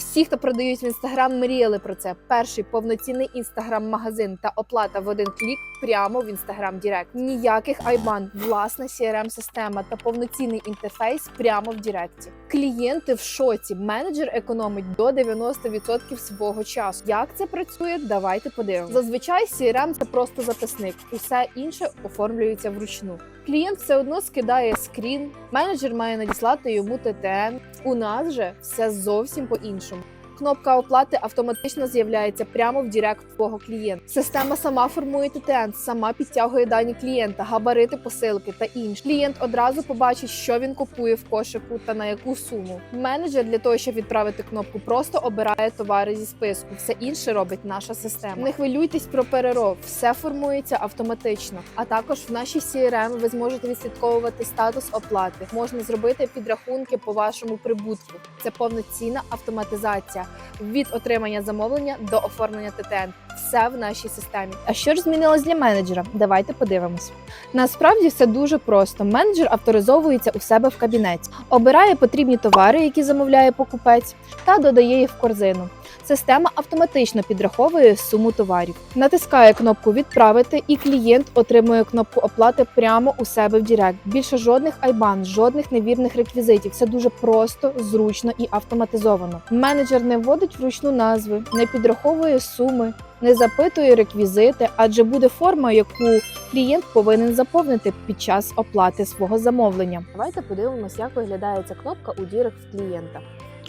Всі, хто продають в інстаграм, мріяли про це. Перший повноцінний інстаграм-магазин та оплата в один клік прямо в інстаграм Дірект. Ніяких айбан, власна crm система та повноцінний інтерфейс прямо в Діректі. Клієнти в шоці. Менеджер економить до 90% свого часу. Як це працює? Давайте подивимося. Зазвичай CRM – це просто записник. Усе інше оформлюється вручну. Клієнт все одно скидає скрін, менеджер має надіслати йому ТТН. У нас же все зовсім по-іншому. Кнопка оплати автоматично з'являється прямо в Директ твого клієнта. Система сама формує ТТН, сама підтягує дані клієнта, габарити посилки та інше. Клієнт одразу побачить, що він купує в кошику та на яку суму. Менеджер для того, щоб відправити кнопку, просто обирає товари зі списку. Все інше робить наша система. Не хвилюйтесь про перероб, все формується автоматично. А також в нашій CRM ви зможете відслідковувати статус оплати. Можна зробити підрахунки по вашому прибутку. Це повноцінна автоматизація від отримання замовлення до оформлення ТТН. Все в нашій системі. А що ж змінилось для менеджера? Давайте подивимось. Насправді все дуже просто. Менеджер авторизовується у себе в кабінеті, обирає потрібні товари, які замовляє покупець, та додає їх в корзину. Система автоматично підраховує суму товарів, натискає кнопку Відправити, і клієнт отримує кнопку оплати прямо у себе в Директ. Більше жодних айбан, жодних невірних реквізитів. Все дуже просто, зручно і автоматизовано. Менеджер не вводить вручну назви, не підраховує суми, не запитує реквізити, адже буде форма, яку клієнт повинен заповнити під час оплати свого замовлення. Давайте подивимось, як виглядає ця кнопка у дірах в клієнта.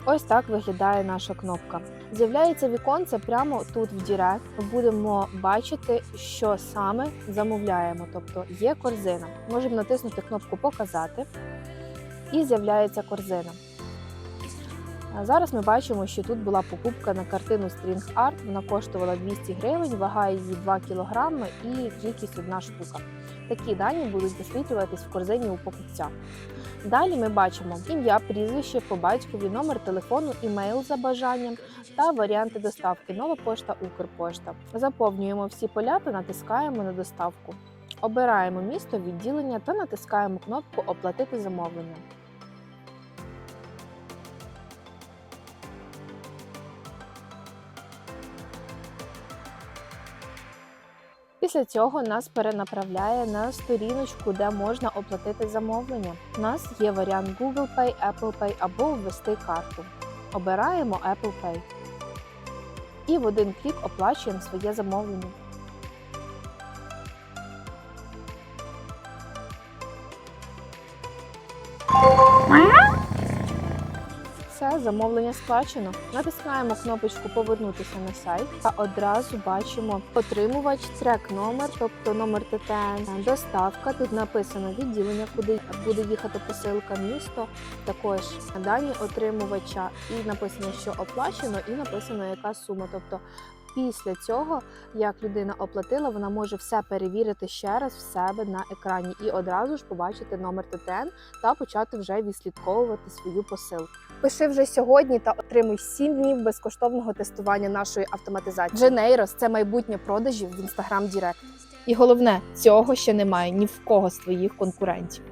Ось так виглядає наша кнопка. З'являється віконце прямо тут в Дірект. Ми будемо бачити, що саме замовляємо. Тобто є корзина. Можемо натиснути кнопку Показати і з'являється корзина. Зараз ми бачимо, що тут була покупка на картину String Art. Вона коштувала 200 гривень, вага її 2 кг і кількість одна штука. Такі дані будуть висвітлюватись в корзині у покупця. Далі ми бачимо ім'я, прізвище по батькові, номер телефону, імейл за бажанням та варіанти доставки. Нова пошта, Укрпошта. Заповнюємо всі поля та натискаємо на доставку. Обираємо місто відділення та натискаємо кнопку Оплатити замовлення. Після цього нас перенаправляє на сторіночку, де можна оплатити замовлення. У нас є варіант Google Pay, Apple Pay або ввести карту. Обираємо Apple Pay. І в один клік оплачуємо своє замовлення. Все, замовлення сплачено. Натискаємо кнопочку Повернутися на сайт та одразу бачимо отримувач, трек номер, тобто номер ТТН, доставка. Тут написано відділення, куди буде їхати посилка, місто, також дані отримувача, і написано, що оплачено, і написано, яка сума. Тобто Після цього, як людина оплатила, вона може все перевірити ще раз в себе на екрані і одразу ж побачити номер ТТН та почати вже відслідковувати свою посилку. Пиши вже сьогодні та отримуй 7 днів безкоштовного тестування нашої автоматизації. Geneiros – це майбутнє продажів в Instagram Direct. І головне, цього ще немає ні в кого з твоїх конкурентів.